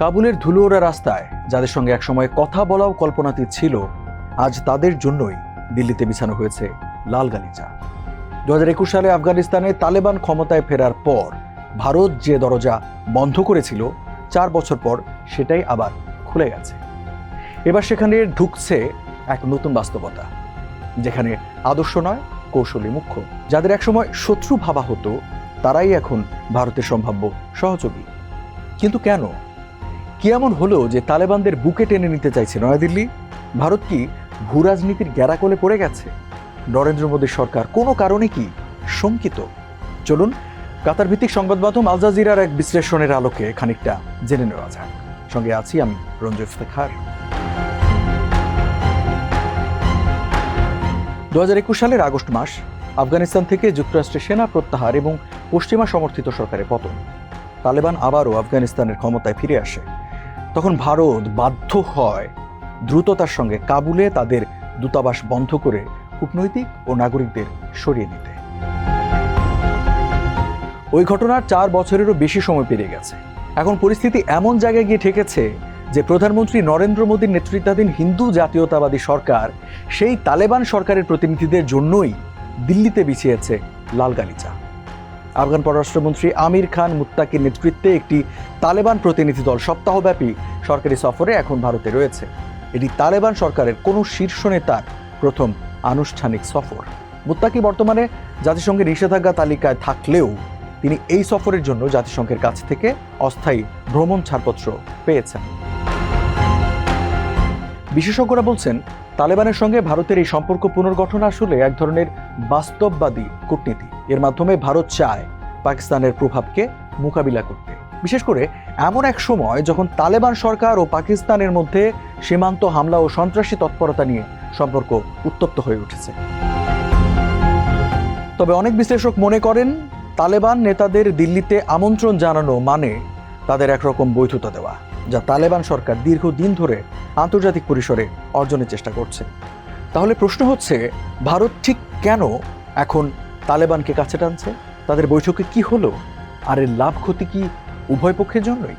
কাবুলের ধুলোওড়া রাস্তায়, যাদের সঙ্গে একসময় কথা বলাও কল্পনাতীত ছিল, আজ তাদের জন্যই দিল্লিতে বিছানো হয়েছে লাল গালিচা। দু হাজার একুশ সালে আফগানিস্তানে তালেবান ক্ষমতায় ফেরার পর ভারত যে দরজা বন্ধ করেছিল, চার বছর পর সেটাই আবার খুলে গেছে। এবার সেখানে ঢুকছে এক নতুন বাস্তবতা, যেখানে আদর্শ নয়, কৌশলী মুখ্য। যাদের একসময় শত্রু ভাবা হতো, তারাই এখন ভারতের সম্ভাব্য সহযোগী। কিন্তু কেন? কি এমন হলো যে তালেবানদের বুকে টেনে নিতে চাইছে নয়াদিল্লি? ভারত কি ভূ রাজনীতির গ্যারাকলে পড়ে গেছে? নরেন্দ্র মোদীর সরকার কোনো কারণে কি শঙ্কিত? চলুন কাতার ভিত্তিক সংবাদ মাধ্যম আল জাজিরার এক বিশ্লেষণের আলোকে খানিকটা জেনে নেওয়া যাক। সঙ্গে আছি আমি রঞ্জু ইফতেখার। দু হাজার একুশ সালের আগস্ট মাস, আফগানিস্তান থেকে যুক্তরাষ্ট্রের সেনা প্রত্যাহার এবং পশ্চিমা সমর্থিত সরকারের পতন। তালেবান আবারও আফগানিস্তানের ক্ষমতায় ফিরে আসে। তখন ভারত বাধ্য হয় দ্রুততার সঙ্গে কাবুলে তাদের দূতাবাস বন্ধ করে কূটনৈতিক ও নাগরিকদের সরিয়ে নিতে। ওই ঘটনার চার বছরেরও বেশি সময় পেরিয়ে গেছে। এখন পরিস্থিতি এমন জায়গায় গিয়ে ঠেকেছে যে প্রধানমন্ত্রী নরেন্দ্র মোদীর নেতৃত্বাধীন হিন্দু জাতীয়তাবাদী সরকার সেই তালেবান সরকারের প্রতিনিধিদের জন্যই দিল্লিতে বিছিয়েছে লাল গালিচা আফগান পররাষ্ট্রমন্ত্রী আমির খান মুত্তাকির নেতৃত্বে একটি তালেবান প্রতিনিধি দল সপ্তাহব্যাপী সরকারি সফরে এখন ভারতে রয়েছে। এটি তালেবান সরকারের কোনো শীর্ষ নেতার প্রথম আনুষ্ঠানিক সফর। মুত্তাকি বর্তমানে জাতিসংঘের নিষেধাজ্ঞা তালিকায় থাকলেও তিনি এই সফরের জন্য জাতিসংঘের কাছ থেকে অস্থায়ী ভ্রমণ ছাড়পত্র পেয়েছেন। বিশেষজ্ঞরা বলছেন, তালেবানের সঙ্গে ভারতের এই সম্পর্ক পুনর্গঠন আসলে এক ধরনের বাস্তববাদী কূটনীতি। এর মাধ্যমে ভারত চায় পাকিস্তানের প্রভাবকে মোকাবিলা করতে। বিশেষ করে এমন এক সময় যখন তালেবান সরকার ও পাকিস্তানের মধ্যে সীমান্ত হামলা ও সন্ত্রাসী তৎপরতা নিয়ে সম্পর্ক উত্তপ্ত হয়ে উঠেছে। তবে অনেক বিশ্লেষক মনে করেন, তালেবান নেতাদের দিল্লিতে আমন্ত্রণ জানানো মানে তাদের একরকম বৈধতা দেওয়া, যা তালেবান সরকার দীর্ঘদিন ধরে আন্তর্জাতিক পরিসরে অর্জনের চেষ্টা করছে। তাহলে প্রশ্ন হচ্ছে, ভারত ঠিক কেন এখন তালেবানকে কাছে টানছে, তাদের বৈঠকে কি হলো? আর এর লাভ ক্ষতি কি উভয় পক্ষের জন্যই?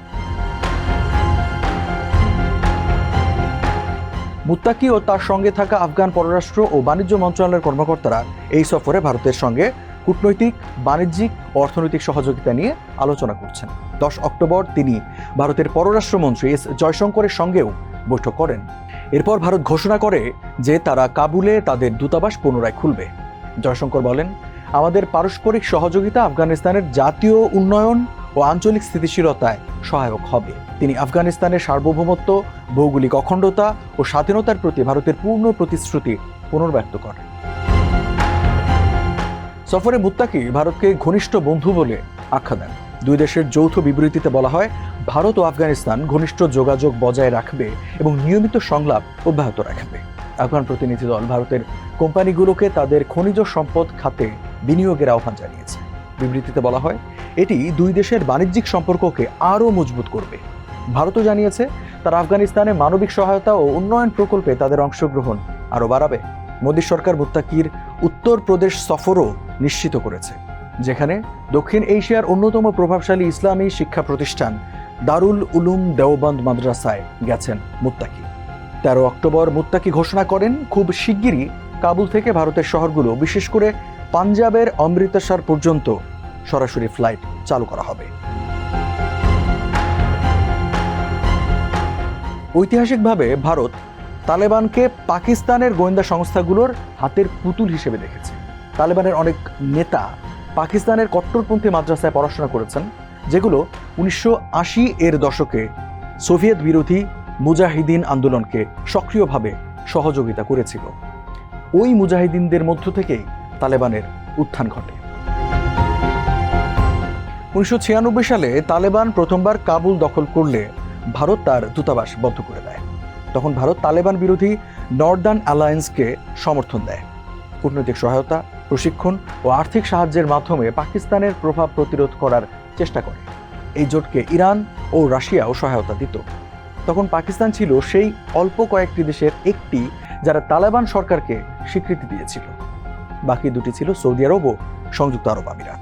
মুত্তাকি ও তার সঙ্গে থাকা আফগান পররাষ্ট্র ও বাণিজ্য মন্ত্রণালয়ের কর্মকর্তারা এই সফরে ভারতের সঙ্গে কূটনৈতিক, বাণিজ্যিক, অর্থনৈতিক সহযোগিতা নিয়ে আলোচনা করছেন। দশ অক্টোবর তিনি ভারতের পররাষ্ট্রমন্ত্রী এস জয়শঙ্করের সঙ্গেও বৈঠক করেন। এরপর ভারত ঘোষণা করে যে তারা কাবুলে তাদের দূতাবাস পুনরায় খুলবে। জয়শঙ্কর বলেন আমাদের পারস্পরিক সহযোগিতা আফগানিস্তানের জাতীয় উন্নয়ন ও আঞ্চলিক স্থিতিশীলতায় সহায়ক হবে। তিনি আফগানিস্তানের সার্বভৌমত্ব, ভৌগোলিক অখণ্ডতা ও স্বাধীনতার প্রতি ভারতের পূর্ণ প্রতিশ্রুতি পুনর্ব্যক্ত করেন। সফরে মুত্তাকি ভারতকে ঘনিষ্ঠ বন্ধু বলে আখ্যা দেন। দুই দেশের যৌথ বিবৃতিতে বলা হয়, ভারত ও আফগানিস্তান ঘনিষ্ঠ যোগাযোগ বজায় রাখবে এবং নিয়মিত সংলাপ অব্যাহত রাখবে। আফগান প্রতিনিধি দল ভারতের কোম্পানিগুলোকে তাদের খনিজ সম্পদ খাতে বিনিয়োগের আহ্বান জানিয়েছে। বিবৃতিতে বলা হয়, এটি দুই দেশের বাণিজ্যিক সম্পর্ককে আরও মজবুত করবে। ভারতও জানিয়েছে, তারা আফগানিস্তানে মানবিক সহায়তা ও উন্নয়ন প্রকল্পে তাদের অংশগ্রহণ আরও বাড়াবে। মোদী সরকার মুত্তাকির উত্তরপ্রদেশ সফরও নিশ্চিত করেছে, যেখানে দক্ষিণ এশিয়ার অন্যতম প্রভাবশালী ইসলামী শিক্ষা প্রতিষ্ঠান দারুল উলুম দেওবন্দ মাদ্রাসায় গেছেন মুত্তাকি। তেরো অক্টোবর মুত্তাকি ঘোষণা করেন, খুব শিগগিরই কাবুল থেকে ভারতের শহরগুলো, বিশেষ করে পাঞ্জাবের অমৃতসর পর্যন্ত সরাসরি ফ্লাইট চালু করা হবে। ঐতিহাসিকভাবে ভারত তালেবানকে পাকিস্তানের গোয়েন্দা সংস্থাগুলোর হাতের পুতুল হিসেবে দেখেছে। তালেবানের অনেক নেতা পাকিস্তানের কট্টরপন্থী মাদ্রাসায় পড়াশোনা করেছেন, যেগুলো উনিশশো আশি এর দশকে সোভিয়েত বিরোধী মুজাহিদিন আন্দোলনকে সক্রিয়ভাবে সহযোগিতা করেছিল। ওই মুজাহিদিনদের মধ্য থেকেই তালেবানের উত্থান ঘটে। উনিশশো ছিয়ানব্বই সালে তালেবান প্রথমবার কাবুল দখল করলে ভারত তার দূতাবাস বন্ধ করে দেয়। তখন ভারত তালেবান বিরোধী নর্দার্ন অ্যালায়েন্সকে সমর্থন দেয়। কূটনৈতিক সহায়তা, প্রশিক্ষণ ও আর্থিক সাহায্যের মাধ্যমে পাকিস্তানের প্রভাব প্রতিরোধ করার চেষ্টা করে। এই জোটকে ইরান ও রাশিয়াও সহায়তা দিত। তখন পাকিস্তান ছিল সেই অল্প কয়েকটি দেশের একটি যারা তালেবান সরকারকে স্বীকৃতি দিয়েছিল। বাকি দুটি ছিল সৌদি আরব ও সংযুক্ত আরব আমিরাত।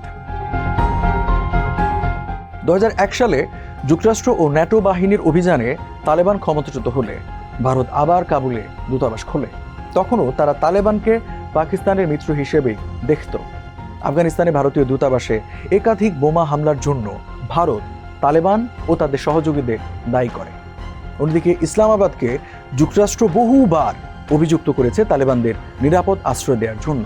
দু হাজার এক সালে যুক্তরাষ্ট্র ও ন্যাটো বাহিনীর অভিযানে তালেবান ক্ষমতাচ্যুত হলে ভারত আবার কাবুলে দূতাবাস খোলে। তখনও তারা তালেবানকে পাকিস্তানের মিত্র হিসেবেই দেখত। আফগানিস্তানে ভারতীয় দূতাবাসে একাধিক বোমা হামলার জন্য ভারত তালেবান ও তাদের সহযোগীদের দায়ী করে। অন্যদিকে ইসলামাবাদকে যুক্তরাষ্ট্র বহুবার অভিযুক্ত করেছে তালেবানদের নিরাপদ আশ্রয় দেওয়ার জন্য।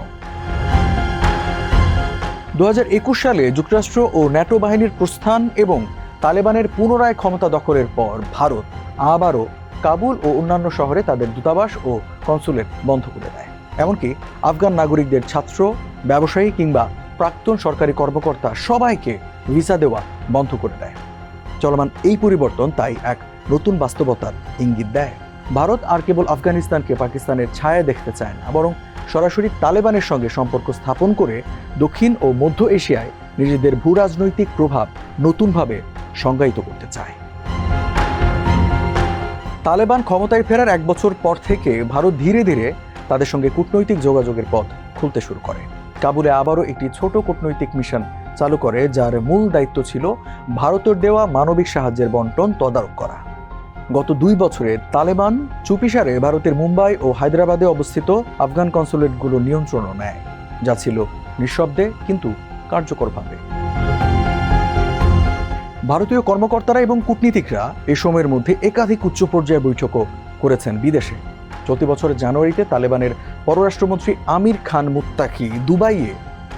দু হাজার একুশ সালে যুক্তরাষ্ট্র ও ন্যাটো বাহিনীর প্রস্থান এবং তালেবানের পুনরায় ক্ষমতা দখলের পর ভারত আবারও কাবুল ও অন্যান্য শহরে তাদের দূতাবাস ও কনসুলেট বন্ধ করে দেয়। এমনকি আফগান নাগরিকদের ছাত্র, ব্যবসায়ী কিংবা প্রাক্তন সরকারি কর্মকর্তা সবাইকে ভিসা দেওয়া বন্ধ করে দেয়। চলমান এই পরিবর্তন তাই এক নতুন বাস্তবতার ইঙ্গিত দেয়। ভারত আর কেবল আফগানিস্তানকে পাকিস্তানের ছায়া দেখতে চায় না, বরং সরাসরি তালেবানের সঙ্গে সম্পর্ক স্থাপন করে দক্ষিণ ও মধ্য এশিয়ায় নিজেদের ভূ রাজনৈতিক প্রভাব নতুনভাবে সংজ্ঞায়িত করতে চায়। তালেবান ক্ষমতায় ফেরার এক বছর পর থেকে ভারত ধীরে ধীরে তাদের সঙ্গে কূটনৈতিক যোগাযোগের পথ খুলতে শুরু করে। কাবুলে আবারও একটি ছোট কূটনৈতিক মিশন চালু করে, যার মূল দায়িত্ব ছিল ভারতের দেওয়া মানবিক সাহায্যের বন্টন তদারক করা। গত দুই বছরে তালেবান, চুপিসারে ভারতের মুম্বাই ও হায়দ্রাবাদে অবস্থিত আফগান কনসুলেটগুলো নিয়ন্ত্রণও নেয়, যা ছিল নিঃশব্দে কিন্তু কার্যকরভাবে ভারতীয় কর্মকর্তারা এবং কূটনীতিকরা এ সময়ের মধ্যে একাধিক উচ্চ পর্যায়ে বৈঠকও করেছেন বিদেশে। চলতি বছরের জানুয়ারিতে তালেবানের পররাষ্ট্রমন্ত্রী আমির খান মুত্তাকি দুবাইয়ে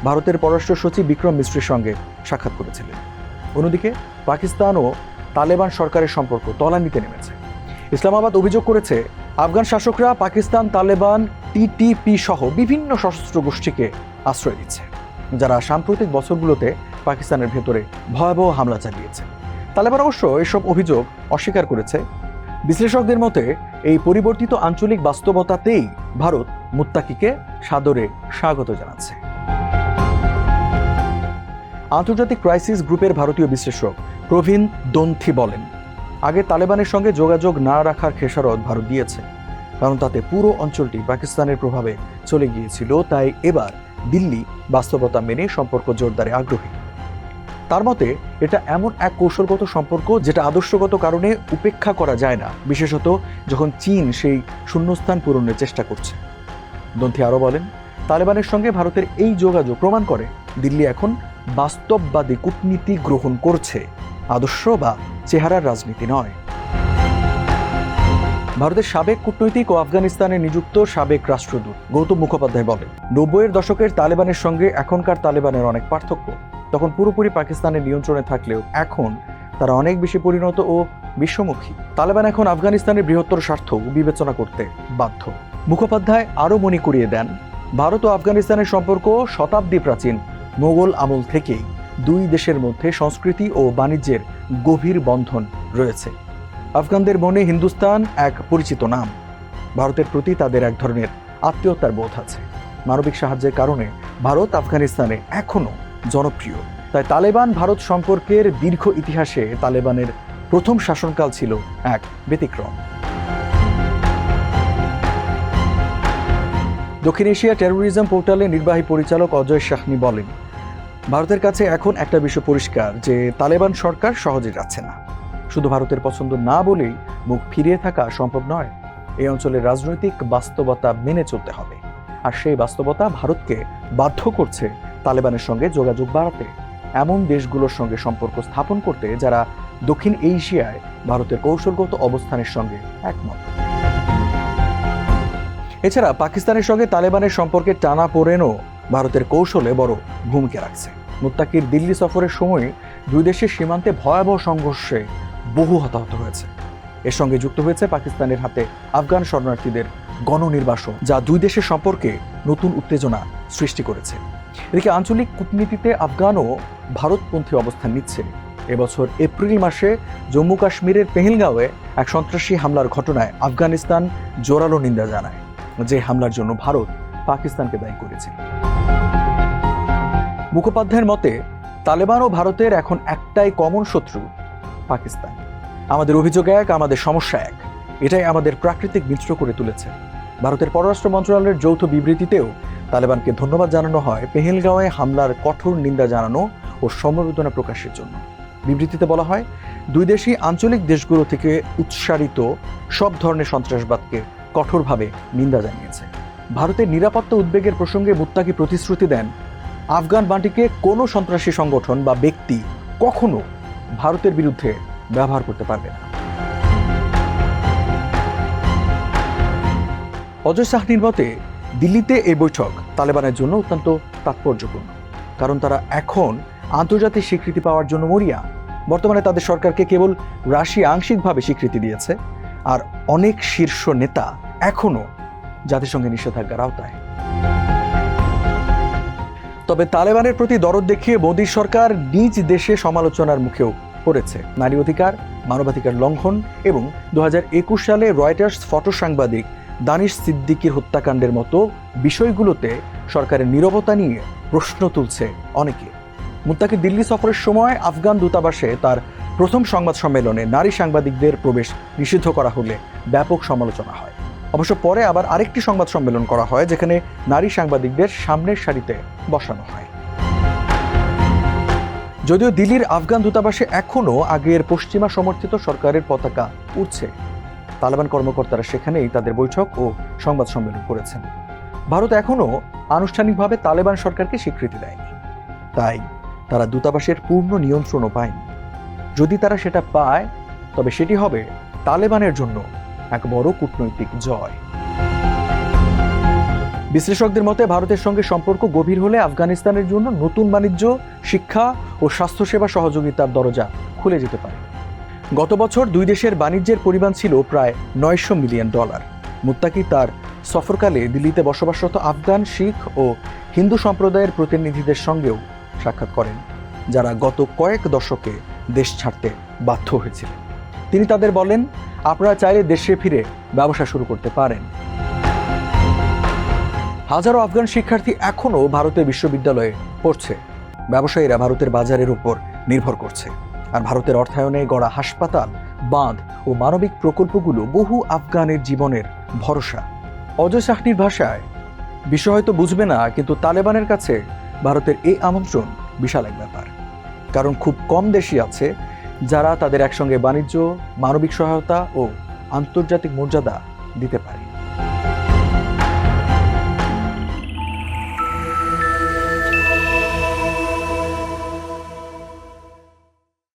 ভারতের পররাষ্ট্র সচিব বিক্রম মিশ্রের সঙ্গে সাক্ষাৎ করেছিলেন। অন্যদিকে পাকিস্তান ও তালেবান সরকারের সম্পর্ক তলানিতে নেমেছে। ইসলামাবাদ অভিযোগ করেছে, আফগান শাসকরা পাকিস্তান তালেবান টিটিপি সহ বিভিন্ন সশস্ত্র গোষ্ঠীকে আশ্রয় দিচ্ছে, যারা সাম্প্রতিক বছরগুলোতে পাকিস্তানের ভেতরে ভয়াবহ হামলা চালিয়েছে। তালেবান অবশ্য এসব অভিযোগ অস্বীকার করেছে। বিশ্লেষকদের মতে, এই পরিবর্তিত আঞ্চলিক বাস্তবতাতেই ভারত মুত্তাকিকে সাদরে স্বাগত জানাচ্ছে। আন্তর্জাতিক ক্রাইসিস গ্রুপের ভারতীয় বিশ্লেষক প্রবীণ দন্থি বলেন, আগে তালেবানের সঙ্গে যোগাযোগ না রাখার খেসারত ভারত দিয়েছে, কারণ তাতে পুরো অঞ্চলটি পাকিস্তানের প্রভাবে চলে গিয়েছিল, তাই এবার দিল্লি বাস্তবতা মেনে সম্পর্ক জোরদারে আগ্রহী। তার মতে, এটা এমন এক কৌশলগত সম্পর্ক যেটা আদর্শগত কারণে উপেক্ষা করা যায় না, বিশেষত যখন চীন সেই শূন্যস্থান পূরণের চেষ্টা করছে। দন্থি আরও বলেন, তালেবানের সঙ্গে ভারতের এই যোগাযোগ প্রমাণ করে, দিল্লি এখন বাস্তববাদী কূটনীতি গ্রহণ করছে। আদর্শ বা চেহারার রাজনীতি নয়। ভারতের সাবেক কূটনৈতিক ও আফগানিস্তানে নিযুক্ত সাবেক রাষ্ট্রদূত গৌতম মুখোপাধ্যায় বলেন, নব্বইয়ের দশকের তালেবানের সঙ্গে এখনকার তালেবানের অনেক পার্থক্য। তখন পুরোপুরি পাকিস্তানের নিয়ন্ত্রণে থাকলেও এখন তারা অনেক বেশি পরিণত ও বিশ্বমুখী। তালেবান এখন আফগানিস্তানের বৃহত্তর স্বার্থ বিবেচনা করতে বাধ্য। মুখোপাধ্যায় আরও মনে করিয়ে দেন, ভারত ও আফগানিস্তানের সম্পর্ক শতাব্দী প্রাচীন মোগল আমল থেকেই। দুই দেশের মধ্যে সংস্কৃতি ও বাণিজ্যের গভীর বন্ধন রয়েছে। আফগানদের মনে হিন্দুস্তান এক পরিচিত নাম। ভারতের প্রতি তাদের এক ধরনের আত্মীয়তার বোধ আছে। মানবিক সাহায্যের কারণে ভারত আফগানিস্তানে এখনও জনপ্রিয়। তাই তালেবান ভারত সম্পর্কের দীর্ঘ ইতিহাসে তালেবানের প্রথম শাসনকাল ছিল এক ব্যতিক্রম। দক্ষিণ এশিয়া টেরোরিজম পোর্টালের নির্বাহী পরিচালক অজয় শাহনি বলেন ভারতের কাছে এখন একটা বিষয় পরিষ্কার, যে তালেবান সরকার সহজে যাচ্ছে না। শুধু ভারতের পছন্দ না বলেই মুখ ফিরিয়ে থাকা সম্ভব নয়। এই অঞ্চলের রাজনৈতিক বাস্তবতা মেনে চলতে হবে। আর সেই বাস্তবতা ভারতকে বাধ্য করছে তালেবানের সঙ্গে যোগাযোগ বাড়াতে। এমন দেশগুলোর সঙ্গে সম্পর্ক স্থাপন করতে যারা দক্ষিণ এশিয়ায় ভারতের কৌশলগত অবস্থানের সঙ্গে একমত। এছাড়া পাকিস্তানের সঙ্গে তালেবানের সম্পর্কে টানা পড়েনও ভারতের কৌশলে বড় ভূমিকা রাখছে। মুত্তাকির দিল্লি সফরের সময় দুই দেশের সীমান্তে ভয়াবহ সংঘর্ষে বহু হতাহত হয়েছে। এর সঙ্গে যুক্ত হয়েছে পাকিস্তানের হাতে আফগান শরণার্থীদের গণনির্বাসন, যা দুই দেশের সম্পর্কে নতুন উত্তেজনা সৃষ্টি করেছে। এদিকে আঞ্চলিক কূটনীতিতে আফগানও ভারতপন্থী অবস্থান নিচ্ছে। এবছর এপ্রিল মাসে জম্মু কাশ্মীরের পেহেলগাঁওয়ে এক সন্ত্রাসী হামলার ঘটনায় আফগানিস্তান জোরালো নিন্দা জানায়, যে হামলার জন্য ভারত পাকিস্তানকে দায়ী করেছে। মুখোপাধ্যায়ের মতে, তালেবান ও ভারতের এখন একটাই কমন শত্রু, পাকিস্তান। আমাদের অভিযোগ এক, আমাদের সমস্যা এক। এটাই আমাদের প্রাকৃতিক মিত্র করে তুলেছে। ভারতের পররাষ্ট্র মন্ত্রণালয়ের যৌথ বিবৃতিতেও তালেবানকে ধন্যবাদ জানানো হয় পেহেলগাঁওয়ে হামলার কঠোর নিন্দা জানানো ও সমবেদনা প্রকাশের জন্য। বিবৃতিতে বলা হয়, দুই দেশই আঞ্চলিক দেশগুলো থেকে উৎসারিত সব ধরনের সন্ত্রাসবাদকে কঠোরভাবে নিন্দা জানিয়েছে। ভারতের নিরাপত্তা উদ্বেগের প্রসঙ্গে মুত্তাকি প্রতিশ্রুতি দেন আফগান বান্টিকে কোনো সন্ত্রাসী সংগঠন বা ব্যক্তি কখনো ভারতের বিরুদ্ধে ব্যবহার করতে পারবে না। অজয় সাহনির মতে, দিল্লিতে এই বৈঠক তালেবানের জন্য অত্যন্ত তাৎপর্যপূর্ণ। কারণ তারা এখন আন্তর্জাতিক স্বীকৃতি পাওয়ার জন্য মরিয়া। বর্তমানে তাদের সরকারকে কেবল রাশিয়া আংশিকভাবে স্বীকৃতি দিয়েছে। আর অনেক শীর্ষ নেতা এখনও জাতিসংঘের নিষেধাজ্ঞার আওতায়। তবে তালেবানের প্রতি দরদ দেখিয়ে মোদী সরকার নিজ দেশে সমালোচনার মুখেও পড়েছে। নারী অধিকার, মানবাধিকার লঙ্ঘন এবং দু হাজার একুশ সালে রয়টার্স ফটো সাংবাদিক দানিশ সিদ্দিকির হত্যাকাণ্ডের মতো বিষয়গুলোতে সরকারের নীরবতা নিয়ে প্রশ্ন তুলছে অনেকে। মুত্তাকি দিল্লি সফরের সময় আফগান দূতাবাসে তার প্রথম সংবাদ সম্মেলনে নারী সাংবাদিকদের প্রবেশ নিষিদ্ধ করা হলে ব্যাপক সমালোচনা হয়। অবশ্য পরে আবার আরেকটি সংবাদ সম্মেলন করা হয়, যেখানে নারী সাংবাদিকদের সামনের সারিতে বসানো হয়। যদিও দিল্লির আফগান দূতাবাসে এখনও আগের পশ্চিমা সমর্থিত সরকারের পতাকা উঠছে তালেবান কর্মকর্তারা সেখানেই তাদের বৈঠক ও সংবাদ সম্মেলন করেছেন। ভারত এখনও আনুষ্ঠানিকভাবে তালেবান সরকারকে স্বীকৃতি দেয়নি। তাই তারা দূতাবাসের পূর্ণ নিয়ন্ত্রণও পায়নি। যদি তারা সেটা পায়, তবে সেটি হবে তালেবানের জন্য এক বড় কূটনৈতিক জয়। বিশ্লেষকদের মতে, ভারতের সঙ্গে সম্পর্ক গভীর হলে আফগানিস্তানের জন্য নতুন বাণিজ্য, শিক্ষা ও স্বাস্থ্যসেবা সহযোগিতার দরজা খুলে যেতে পারে। গত বছর দুই দেশের বাণিজ্যের পরিমাণ ছিল প্রায় নয়শো মিলিয়ন ডলার। মুত্তাকি তার সফরকালে দিল্লিতে বসবাসরত আফগান, শিখ ও হিন্দু সম্প্রদায়ের প্রতিনিধিদের সঙ্গেও সাক্ষাৎ করেন, যারা গত কয়েক দশকে দেশ ছাড়তে বাধ্য হয়েছিলেন। তিনি তাদের বলেন, আপনারা চাইলে দেশে ফিরে ব্যবসা শুরু করতে পারেন। হাজারো আফগান শিক্ষার্থী এখনও ভারতের বিশ্ববিদ্যালয়ে পড়ছে। ব্যবসায়ীরা ভারতের বাজারের উপর নির্ভর করছে। আর ভারতের অর্থায়নে গড়া হাসপাতাল, বাঁধ ও মানবিক প্রকল্পগুলো বহু আফগানের জীবনের ভরসা। অজয় সাহনির ভাষায়, বিশ্ব হয়তো বুঝবে না, কিন্তু তালেবানের কাছে ভারতের এই আমন্ত্রণ বিশাল এক ব্যাপার। কারণ খুব কম দেশই আছে যারা তাদের একসঙ্গে বাণিজ্য মানবিক সহায়তা ও আন্তর্জাতিক মর্যাদা দিতে পারে।